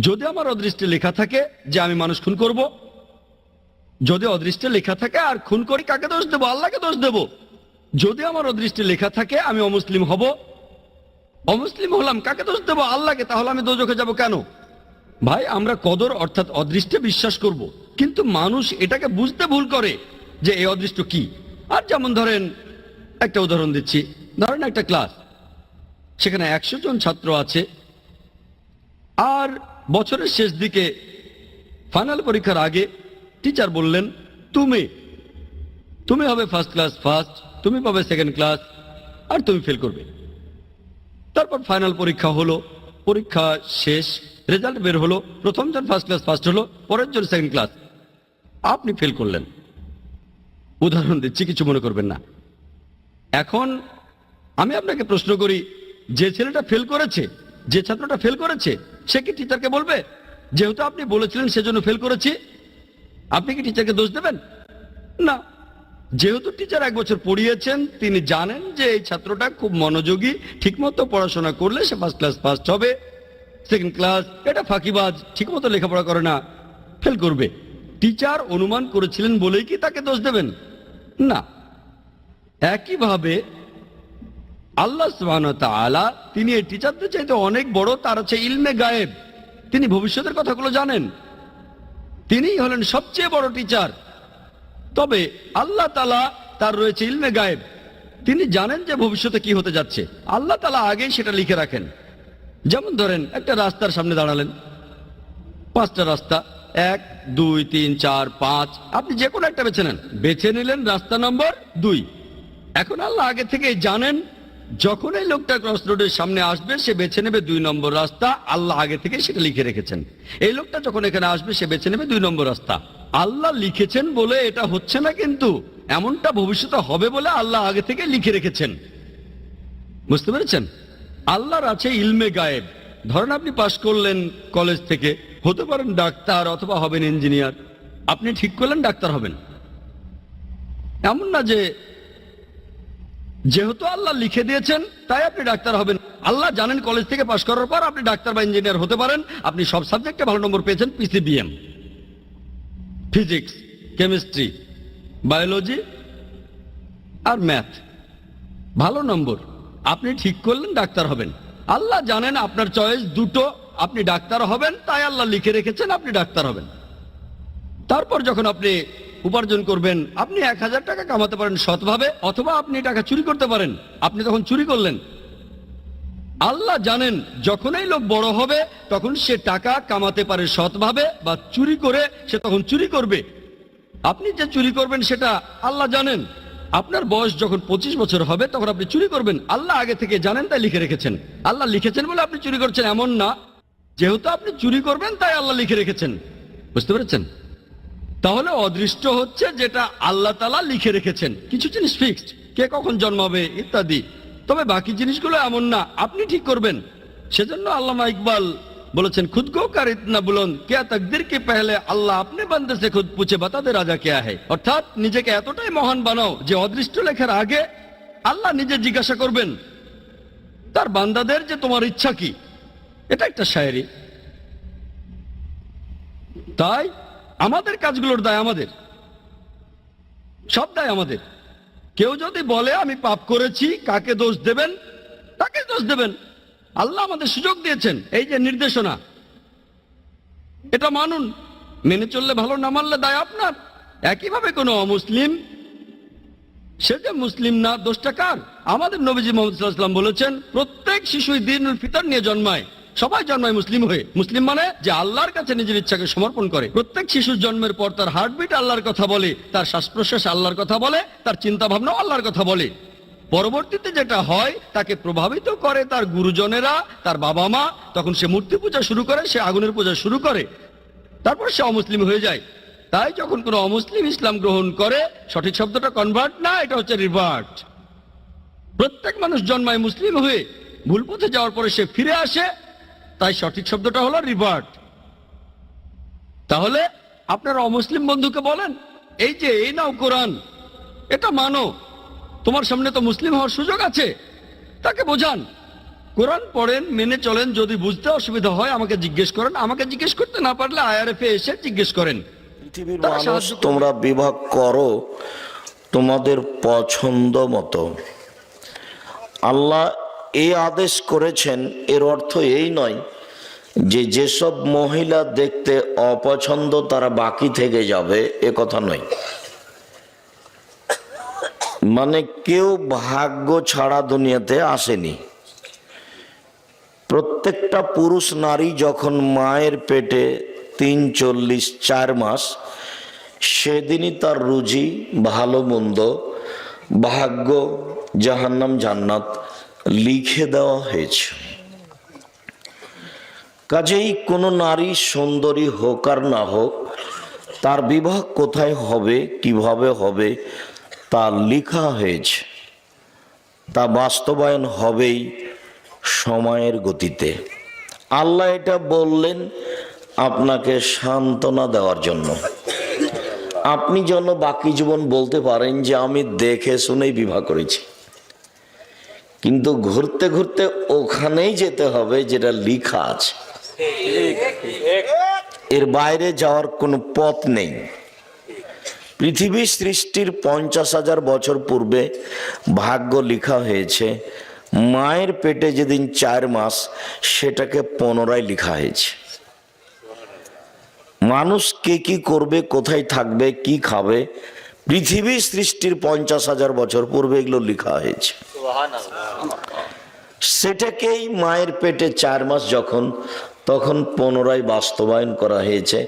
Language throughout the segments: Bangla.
যদি আমার অদৃষ্টে লেখা থাকে যে আমি মানুষ খুন করব, যদি অদৃষ্টে লেখা থাকে আর খুন করি, কাকে দোষ দেবো? আল্লাহকে দোষ দেব। যদি আমার অদৃষ্টে লেখা থাকে, আমি অমুসলিম হব। অমুসলিম হলাম, কাকে দোষ দেবো? আল্লাহকে, তাহলে আমি দোজখে যাব কেন? ভাই, আমরা কদর অর্থাৎ অদৃষ্টে বিশ্বাস করব। কিন্তু মানুষ এটাকে বুঝতে ভুল করে যে এই অদৃষ্ট কি। আর যেমন ধরেন, একটা উদাহরণ দিচ্ছি। ধরেন একটা ক্লাস, সেখানে একশো জন ছাত্র আছে। আর বছরের শেষ দিকে ফাইনাল পরীক্ষার আগে টিচার বললেন, তুমি তুমি হবে ফার্স্ট ক্লাস ফার্স্ট তুমি পাবে সেকেন্ড ক্লাস আর তুমি ফেল করবে। তারপর ফাইনাল পরীক্ষা হলো, পরীক্ষা শেষ রেজাল্ট বের হলো, প্রথম জন ফার্স্ট ক্লাস ফার্স্ট হলো, পরের জন সেকেন্ড ক্লাস আপনি ফেল করলেন। উদাহরণ দিচ্ছি, কিছু মনে করবেন না। এখন আমি আপনাকে প্রশ্ন করি, যে ছেলেটা ফেল করেছে, যে ছাত্রটা ফেল করেছে সে কি টিচারকে বলবে? যেহেতু আপনি বলেছিলেন, সেজন্য ফেল করেছি। আপনি কি টিচারকে দোষ দেবেন? না। যেহেতু টিচার এক বছর পড়িয়েছেন, তিনি জানেন যে এই ছাত্রটা খুব মনোযোগী, ঠিকমতো পড়াশোনা করলে সে ফার্স্ট ক্লাস ফার্স্ট হবে। সেকেন্ড ক্লাস এটা ফাঁকিবাজ, ঠিকমতো লেখাপড়া করে না ফেল করবে। টিচার অনুমান করেছিলেন বলেই কি তাকে দোষ দেবেন? না। একইভাবে আল্লাহ সুবহানাহু ওয়া তিনি এই টিচারদের চাইতে অনেক বড়, তার হচ্ছে ইলমে গায়েব। তিনি ভবিষ্যতের কথাগুলো জানেন। তিনিই হলেন সবচেয়ে বড় টিচার। তবে আল্লাহ তালা তার রয়েছে ইলমে গায়েব। তিনি জানেন যে ভবিষ্যতে কি হতে যাচ্ছে। আল্লাহ তালা আগেই সেটা লিখে রাখেন। যেমন ধরেন, একটা রাস্তার সামনে দাঁড়ালেন। পাঁচটা রাস্তা। এক, দুই, তিন, চার, পাঁচ। আপনি যে কোনো একটা বেছে নেন। বেছে নিলেন রাস্তা নম্বর দুই। এখন আল্লাহ আগে থেকে জানেন যখন এই লোকটা ক্রস রোডের সামনে আসবে, সে বেছে নেবে দুই নম্বর রাস্তা। আল্লাহ আগে থেকে সেটা লিখে রেখেছেন। এই লোকটা যখন এখানে আসবে, সে বেছে নেবে দুই নম্বর রাস্তা। আল্লাহ লিখেছেন বলে এটা হচ্ছে না কিন্তু, এমনটা ভবিষ্যতে হবে বলে আল্লাহ আগে থেকে লিখে রেখেছেন। বুঝতে পেরেছেন? আল্লাহর আছে ইলমে গায়েব। ধরেন আপনি পাশ করলেন কলেজ থেকে, হতে পারেন ডাক্তার অথবা হবেন ইঞ্জিনিয়ার। আপনি ঠিক করলেন, ডাক্তার হবেন। এমন না যে যেহেতু আল্লাহ লিখে দিয়েছেন, তাই আপনি ডাক্তার হবেন। আল্লাহ জানেন কলেজ থেকে পাশ করার পর আপনি ডাক্তার বা ইঞ্জিনিয়ার হতে পারেন। আপনি সব সাবজেক্টে ভালো নম্বর পেয়েছেন পিসিবিএম ফিজিক্স কেমিস্ট্রি বায়োলজি আর ম্যাথ ভালো নম্বর আপনি ঠিক করলেন, ডাক্তার হবেন। আল্লাহ জানেন আপনার চয়েস দুটো। আপনি ডাক্তার হবেন, তাই আল্লাহ লিখে রেখেছেন, আপনি ডাক্তার হবেন। তারপর যখন আপনি উপার্জন করবেন, আপনি এক হাজার টাকা কামাতে পারেন সৎভাবে, অথবা আপনি টাকা চুরি করতে পারেন। আপনি তখন চুরি করলেন। আল্লাহ জানেন, যখন এই লোক বড় হবে, তখন সে টাকা কামাতে পারে সৎভাবে বা চুরি করে সে তখন চুরি করবে। আপনি যে চুরি করবেন সেটা আল্লাহ জানেন। আপনার বয়স যখন পঁচিশ বছর হবে, তখন আপনি চুরি করবেন। আল্লাহ আগে থেকে জানেন, তাই লিখে রেখেছেন। আল্লাহ লিখেছেন বলে আপনি চুরি করছেন, এমন না। যেহেতু আপনি চুরি করবেন, তাই আল্লাহ লিখে রেখেছেন। বুঝতে পেরেছেন? তাহলে অদৃষ্ট হচ্ছে যেটা আল্লাহ তালা লিখে রেখেছেন। কিছু জিনিস ফিক্সড কে কখন জন্মাবে ইত্যাদি। তবে বাকি জিনিসগুলো এমন না, আপনি ঠিক করবেন। সেজন্য আল্লামা ইকবাল বলেছেন, খুদ গো কার ইতনা বুলন কেয়া তকদির কে আল্লাহ আপনি বান্দে সে খুদ পুছে বাতাতে রাজা কেয়া है অর্থাৎ নিজেকে এতটাই মহান বানাও যে অদৃষ্ট লেখার আগে আল্লাহ নিজে জিজ্ঞাসা করবেন, তার বান্দাদের যে তোমার ইচ্ছা কি? এটা একটা শায়েরি। তাই আমাদের কাজগুলোর দায় আমাদের। সব দায় আমাদের। কেউ যদি বলে, আমি পাপ করেছি, কাকে দোষ দেবেন? তাকে দোষ দেবেন। আল্লাহ আমাদের সুযোগ দিয়েছেন। এই যে নির্দেশনা, এটা মানুন। মেনে চললে ভালো, না মানলে দায় আপনার। একইভাবে কোনো অমুসলিম, সে যে মুসলিম না, দোষটা কার? আমাদের নবীজি মোহাম্মদ বলেছেন, প্রত্যেক শিশুই দিন ফিতর নিয়ে জন্মায়। সবাই জন্মায় মুসলিম হয়ে। মুসলিম মানে যে আল্লাহর কাছে নিজের ইচ্ছাকে সমর্পণ করে। প্রত্যেক শিশুর জন্মের পর তার হার্টবিট আল্লাহর কথা বলে, তার শ্বাস প্রশ্বাস আল্লাহর কথা বলে, তার চিন্তা ভাবনা আল্লাহর কথা বলে। পরবর্তীতে যেটা হয়, তাকে প্রভাবিত করে তার গুরুজনেরা, তার বাবা মা তখন সে মূর্তি পূজা শুরু করে, সে আগুনের পূজা শুরু করে। তারপর সে অমুসলিম হয়ে যায়। তাই যখন কোনো অমুসলিম ইসলাম গ্রহণ করে, সঠিক শব্দটা কনভার্ট না, এটা হচ্ছে রিভার্ট প্রত্যেক মানুষ জন্মায় মুসলিম হয়ে। ভুল পথে যাওয়ার পরে সে ফিরে আসে তাই সঠিক শব্দটা হলো রিভার্ট তাহলে আপনারা অমুসলিম বন্ধুকে বলেন এই যে এই নাও কোরআন এটা মানো। তোমার সামনে তো মুসলিম হওয়ার সুযোগ আছে। তাকে বোঝান। কোরআন পড়েন মেনে চলেন যদি বুঝতে অসুবিধা হয় আমাকে জিজ্ঞেস করেন। আমাকে জিজ্ঞেস করতে না পারলে আইআরএফ এসে জিজ্ঞেস করেন। পৃথিবীর মানুষ তোমরা বিভাগ করো তোমাদের পছন্দ মতো। আল্লাহ এই আদেশ করেছেন, এর অর্থ এই নয় যে যেসব মহিলা দেখতে অপছন্দ তারা বাকি থেকে যাবে, এ কথা নয়। মানে কেউ ভাগ্য ছাড়া দুনিয়াতে আসেনি। প্রত্যেকটা পুরুষ নারী যখন মায়ের পেটে তিন চল্লিশ চার মাস, সেদিনই তার রুজি, ভালো মন্দ, ভাগ্য, জাহান্নাম, জান্নাত লিখে দেওয়া হয়েছে। কাজেই কোনো নারী সুন্দরী হোক আর না হোক, তার বিবাহ কোথায় হবে, কীভাবে হবে, তা লেখা হয়েছে। তা বাস্তবায়ন হবেই সময়ের গতিতে। আল্লাহ এটা বললেন আপনাকে সান্ত্বনা দেওয়ার জন্য। আপনি যেন বাকি জীবন বলতে পারেন যে আমি দেখে শুনেই বিবাহ করেছি। কিন্তু ঘুরতে ঘুরতে ওখানেই যেতে হবে যেটা লিখা আছে। এর বাইরে যাওয়ার কোনো পথ নেই। পৃথিবী সৃষ্টির পঞ্চাশ হাজার বছর পূর্বে ভাগ্য লিখা হয়েছে। মায়ের পেটে যেদিন চার মাস, সেটাকে পুনরায় লেখা হয়েছে। মানুষ কে কি করবে, কোথায় থাকবে, কি খাবে পৃথিবী সৃষ্টির পঞ্চাশ হাজার বছর পূর্বে এগুলো লেখা হয়েছে। সেটাকেই মায়ের পেটে চার মাস যখন, তখন পুনরায় বাস্তবায়ন করা হয়েছে,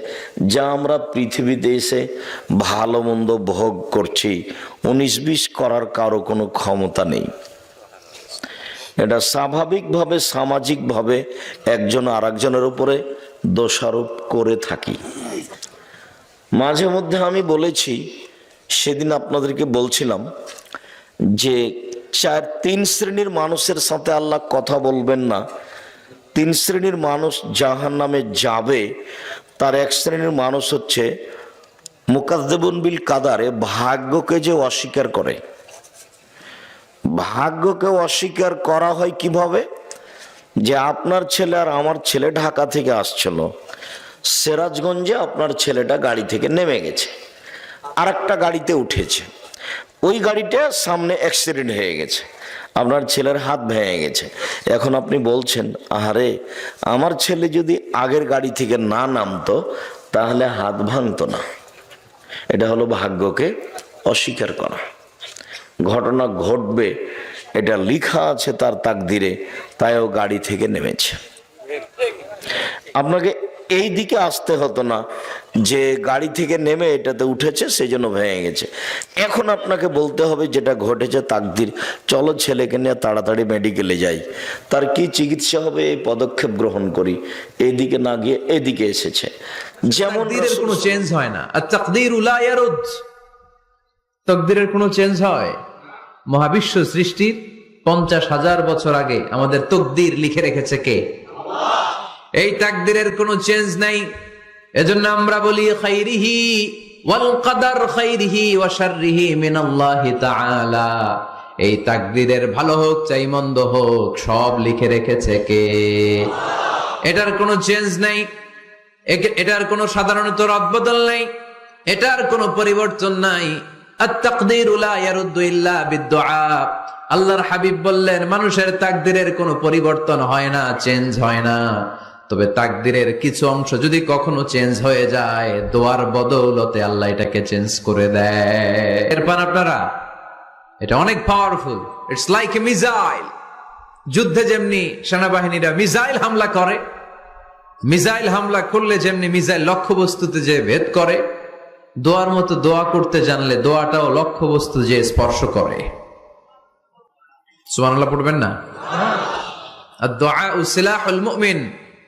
যা আমরা পৃথিবীতে এসে ভালো মন্দ ভোগ করছি, উনিশ বিশ করার কারও কোনো ক্ষমতা নেই। এটা স্বাভাবিকভাবে, সামাজিকভাবে একজন আর একজনের উপরে দোষারোপ করে থাকি। মাঝে মধ্যে আমি বলেছি সেদিন আপনাদেরকে বলছিলাম যে চার, তিন শ্রেণির মানুষের সাথে আল্লাহ কথা বলবেন না। তিন শ্রেণির মানুষ জাহান নামে যাবে, তার এক শ্রেণির মানুষ হচ্ছে মুকাদ্দেবন বিল কাদারে, ভাগ্যকে যে অস্বীকার করে। ভাগ্যকে অস্বীকার করা হয় কীভাবে? যে আপনার ছেলে আর আমার ছেলে ঢাকা থেকে আসছিল, সিরাজগঞ্জে আপনার ছেলেটা গাড়ি থেকে নেমে গেছে। আর একটা গাড়িতে উঠেছে। ওই গাড়িটা সামনে অ্যাক্সিডেন্ট হয়ে গেছে। আপনার ছেলের হাত ভেঙে গেছে। এখন আপনি বলছেন, আহারে, আমার ছেলে যদি আগের গাড়ি থেকে না নামতো, তাহলে হাত ভাঙতো না। এটা হলো ভাগ্যকে অস্বীকার করা। ঘটনা ঘটবে, এটা লিখা আছে তার তাকদিরে, তাই ও গাড়ি থেকে নেমেছে। আপনাকে এই দিকে আসতে হতো না। যে গাড়ি থেকে নেমে এটাতে উঠেছে সেই জন্য ভেঙে গেছে। এখন আপনাকে বলতে হবে যেটা ঘটেছে তাকদির চলো ছেলেকে নিয়ে তাড়াতাড়ি মেডিকেলে যাই। তার কি চিকিৎসা হবে এই পদক্ষেপ গ্রহণ করি। এদিকে না গিয়ে এদিকে এসেছে। যেমন কোনো চেঞ্জ হয় না। আর তাকদীর তকদিরের কোনো চেঞ্জ হয়। মহাবিশ্ব সৃষ্টির পঞ্চাশ হাজার বছর আগে আমাদের তকদির লিখে রেখেছে কে? এই তাকদিরের কোনো চেঞ্জ নাই। এজন্য আমরা বলি, খাইরিহি ওয়াল কাদার খাইরিহি ওয়া শাররিহি মিনাল্লাহি তাআলা। এই তাকদিরের ভালো হোক, চাই মন্দ হোক, সব লিখে রেখেছে কে? এটার কোনো চেঞ্জ নাই। এটার কোনো সাধারণত রদবদল নাই। এটার কোনো পরিবর্তন নাই। আল্লাহর হাবিব বললেন, মানুষের তাকদিরের কোনো পরিবর্তন হয় না চেঞ্জ হয় না। তবে তাকদিরের কিছু অংশ যদি কখনো চেঞ্জ হয়ে যায় দোয়ার বদৌলতে আল্লাহ এটাকে চেঞ্জ করে দেয়। এরপর আপনারা? এটা অনেক powerful it's like a missile যুদ্ধে যেমনি সেনাবাহিনীরা মিসাইল হামলা করে মিসাইল হামলা করলে যেমনি মিসাইল লক্ষ্যবস্তুতে যে ভেদ করে দোয়ার মতো দোয়া করতে জানলে দোয়াটাও লক্ষ্যবস্তু যে স্পর্শ করে। সুবহানাল্লাহ পড়বেন না? দোয়া উসিলাহুল মুমিন।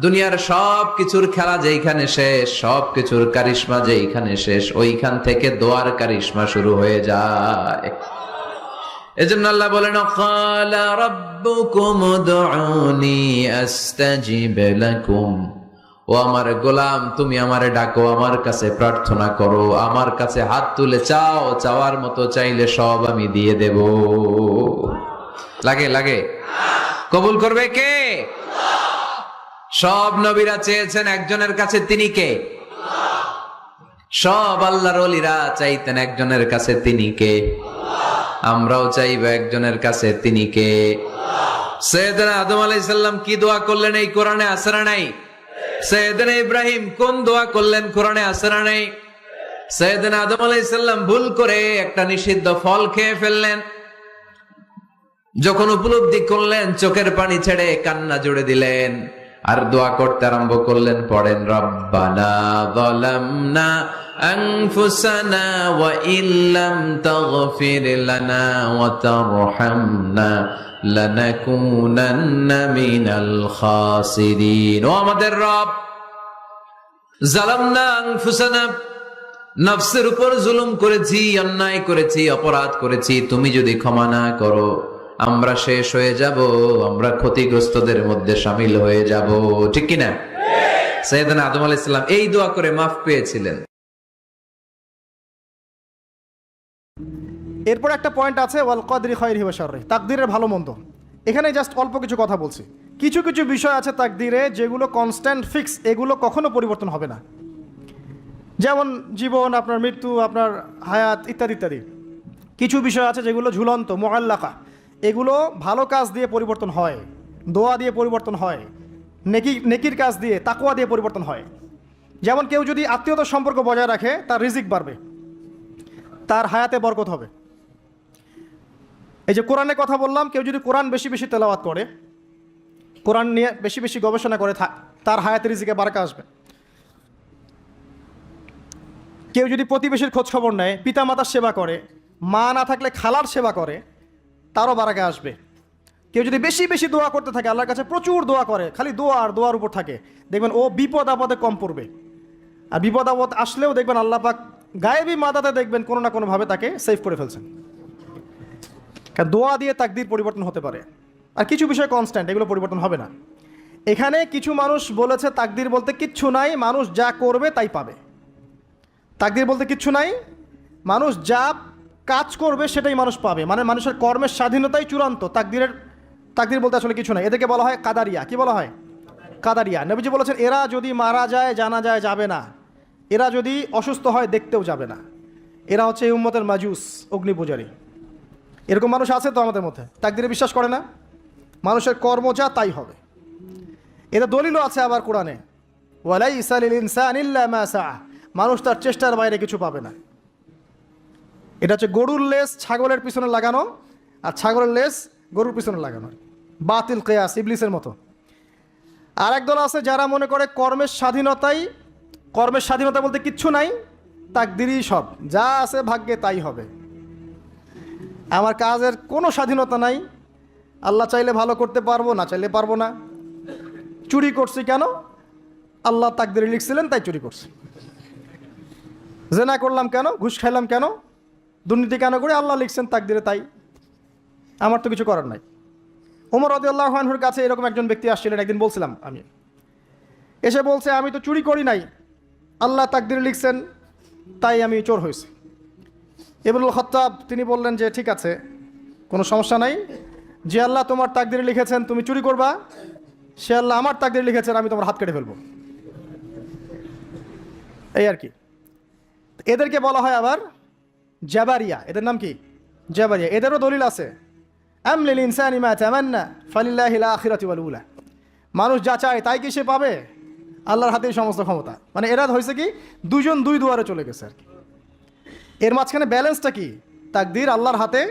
দুনিয়ার সব কিছুর খেলা যেইখানে শেষ সব কিছুর কারিশমা যেইখানে শেষ, ওইখান থেকে দোয়ার কারিশমা শুরু হয়ে যায়। এজন্য আল্লাহ বলেন ক্বালা রাব্বুকুম ও আমার গোলাম, তুমি আমারে ডাকো, আমার কাছে প্রার্থনা করো, আমার কাছে হাত তুলে চাও, চাওয়ার মতো চাইলে সব আমি দিয়ে দেব। লাগে লাগে। কবুল করবে কে? সব নবীরা চেয়েছেন একজনের কাছে তিনি কে? সব আল্লাহর অলিরা চাইতেন একজনের কাছে তিনি কে? আমরাও চাইব একজনের কাছে তিনি কে? সৈয়দনা আদম আলাইসাল্লাম কি দোয়া করলেন এই কোরআনে আসরা নাই? সৈয়দনা ইব্রাহিম কোন দোয়া করলেন কোরআনে আসরা নাই? সৈয়দনা আদম আলাইসাল্লাম ভুল করে একটা নিষিদ্ধ ফল খেয়ে ফেললেন। যখন উপলব্ধি করলেন, চোখের পানি ছেড়ে কান্না জুড়ে দিলেন। আর দোয়া করতে আরম্ভ করলেন, পড়েন, রব্বানা যালামনা আনফুসানা মিনাল ও আমাদের রব জালামনা আনফুসানা, নফসের উপর জুলুম করেছি, অন্যায় করেছি, অপরাধ করেছি, তুমি যদি ক্ষমা না করো আমরা শেষ হয়ে যাব, আমরা ক্ষতিগ্রস্তদের মধ্যে সামিল হয়ে যাব। ঠিক কিনা? সৈয়দান আদম আলাইহিস সালাম এই দোয়া করে মাফ পেয়েছিলেন। এরপর একটা পয়েন্ট আছে, ওয়াল কদরি খয়ের হিবাসারে তাকদিরের ভালো মন্দ। এখানে জাস্ট অল্প কিছু কথা বলছি। কিছু কিছু বিষয় আছে তাকদিরে যেগুলো কনস্ট্যান্ট ফিক্স এগুলো কখনো পরিবর্তন হবে না। যেমন জীবন, আপনার মৃত্যু, আপনার হায়াত ইত্যাদি ইত্যাদি। কিছু বিষয় আছে যেগুলো ঝুলন্ত মোয়াল্লাকা এগুলো ভালো কাজ দিয়ে পরিবর্তন হয়, দোয়া দিয়ে পরিবর্তন হয়, নেকি, নেকির কাজ দিয়ে তাকুয়া দিয়ে পরিবর্তন হয়। যেমন কেউ যদি আত্মীয়তার সম্পর্ক বজায় রাখে, তার রিজিক বাড়বে, তার হায়াতে বরকত হবে। এই যে কোরআনের কথা বললাম, কেউ যদি কোরআন বেশি বেশি তেলাওয়াত করে, কোরআন নিয়ে বেশি বেশি গবেষণা করে তার হায়াতে রিজিকে বারকা আসবে। কেউ যদি প্রতিবেশীর খোঁজ খবর নেয়, পিতামাতার সেবা করে, মা না থাকলে খালার সেবা করে তারও বারাকা আসবে। কেউ যদি বেশি বেশি দোয়া করতে থাকে, আল্লাহর কাছে প্রচুর দোয়া করে, খালি দোয়া আর দোয়ার উপর থাকে, দেখবেন ও বিপদ আপদে কম পড়বে। আর বিপদ আপদ আসলেও দেখবেন আল্লাহ পাক গায়েবী মাদাতে দেখবেন কোনো না কোনোভাবে তাকে সেভ করে ফেলছেন। কারণ দোয়া দিয়ে তাকদির পরিবর্তন হতে পারে। আর কিছু বিষয় কনস্ট্যান্ট এগুলো পরিবর্তন হবে না। এখানে কিছু মানুষ বলেছে, তাকদির বলতে কিচ্ছু নাই, মানুষ যা করবে তাই পাবে। তাকদির বলতে কিচ্ছু নাই, মানুষ যা কাজ করবে সেটাই মানুষ পাবে। মানে মানুষের কর্মের স্বাধীনতাই চূড়ান্ত, তাকদিরের, তাকদির বলতে আসলে কিছু নাই। এদেরকে বলা হয় কাদারিয়া। কি বলা হয়? কাদারিয়া। নবীজি বলেছেন, এরা যদি মারা যায়, জানা যায়, যাবে না। এরা যদি অসুস্থ হয়, দেখতেও যাবে না। এরা হচ্ছে এই উম্মতের মাজুস, অগ্নি পূজারী। এরকম মানুষ আছে তো আমাদের মধ্যে? তাকদিরে বিশ্বাস করে না? মানুষের কর্ম যা, তাই হবে। এটা দলিলও আছে আবার কোরআনে। ওয়ালাই ইসালিল ইনসান ইল্লা। মানুষ তার চেষ্টার বাইরে কিছু পাবে না। এটা হচ্ছে গরুর লেস ছাগলের পিছনে লাগানো আর ছাগলের লেস গরুর পিছনে লাগানো। বাতিল কেয়াস, ইবলিসের মতো। আর একদল আছে যারা মনে করে কর্মের স্বাধীনতাই, কর্মের স্বাধীনতা বলতে কিচ্ছু নাই, তাকদিরই সব। যা আছে ভাগ্যে তাই হবে। আমার কাজের কোনো স্বাধীনতা নাই। আল্লাহ চাইলে ভালো করতে পারব, না চাইলে পারব না। চুরি করছি কেন? আল্লাহ তাকদিরে লিখছিলেন, তাই চুরি করছি। জেনা করলাম কেন? ঘুষ খাইলাম কেন? দুর্নীতি কেন করে আল্লাহ লিখছেন তাকদিরে তাই? আমার তো কিছু করার নাই। ওমর রদি আল্লাহর কাছে এরকম একজন ব্যক্তি আসছিলেন, একদিন বলছিলাম আমি। এসে বলছে, আমি তো চুরি করি নাই। আল্লাহ তাকদিরে লিখছেন, তাই আমি চোর হয়েছি। এবুল খত্তাব, তিনি বললেন যে, ঠিক আছে, কোনো সমস্যা নাই। যে আল্লাহ তোমার তাকদিরে লিখেছেন, তুমি চুরি করবা। সে আল্লাহ আমার তাকদিরে লিখেছেন, আমি তোমার হাত কেটে ফেলব। এই আর কি। এদেরকে বলা হয় আবার জাবারিয়া, এদের নাম কি? জাবারিয়া, এদেরও দলিল আছে। আমলিল ইনসানি মা ফালিল্লাহিল আখিরাতি ওয়াল উলা মানুষ যা চায় তাই কি সে পাবে? আল্লাহর হাতেই সমস্ত ক্ষমতা। মানে এরা হয়েছে কি? দুজন দুই দুয়ারে চলে গেছে আর কি। এর মাঝখানে ব্যালেন্সটা কি? তাকদির আল্লাহর হাতে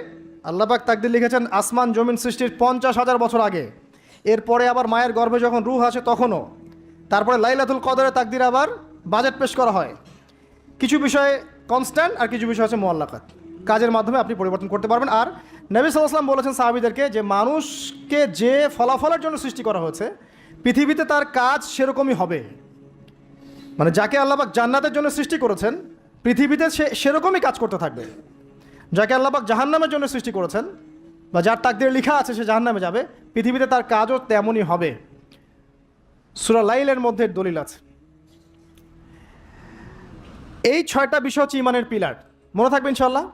আল্লাহ পাক তাকদির লিখেছেন, আসমান জমিন সৃষ্টির পঞ্চাশ হাজার বছর আগে। এরপরে আবার মায়ের গর্ভে যখন রুহ আসে তখনও। তারপরে লাইলাতুল কদরে তাকদির আবার বাজেট পেশ করা হয়। কিছু বিষয়ে কনস্ট্যান্ট আর কিছু বিষয় হচ্ছে মোয়াল্লাকাত। কাজের মাধ্যমে আপনি পরিবর্তন করতে পারবেন। আর নবী সাল্লাম বলেছেন সাহাবিদেরকে যে মানুষকে যে ফলাফলের জন্য সৃষ্টি করা হয়েছে, পৃথিবীতে তার কাজ সেরকমই হবে। মানে যাকে আল্লাহবাক জান্নাতের জন্য সৃষ্টি করেছেন, পৃথিবীতে সে সেরকমই কাজ করতে থাকবে। যাকে আল্লাহবাক জাহান্নামের জন্য সৃষ্টি করেছেন, বা যার তাকদের লেখা আছে সে জাহান্নামে যাবে, পৃথিবীতে তার কাজও তেমনই হবে। সুরা লাইলের মধ্যে দলিল আছে। এই ছয়টা বিষয় হচ্ছে ইমানের পিলার মনে থাকবে ইনশাল্লাহ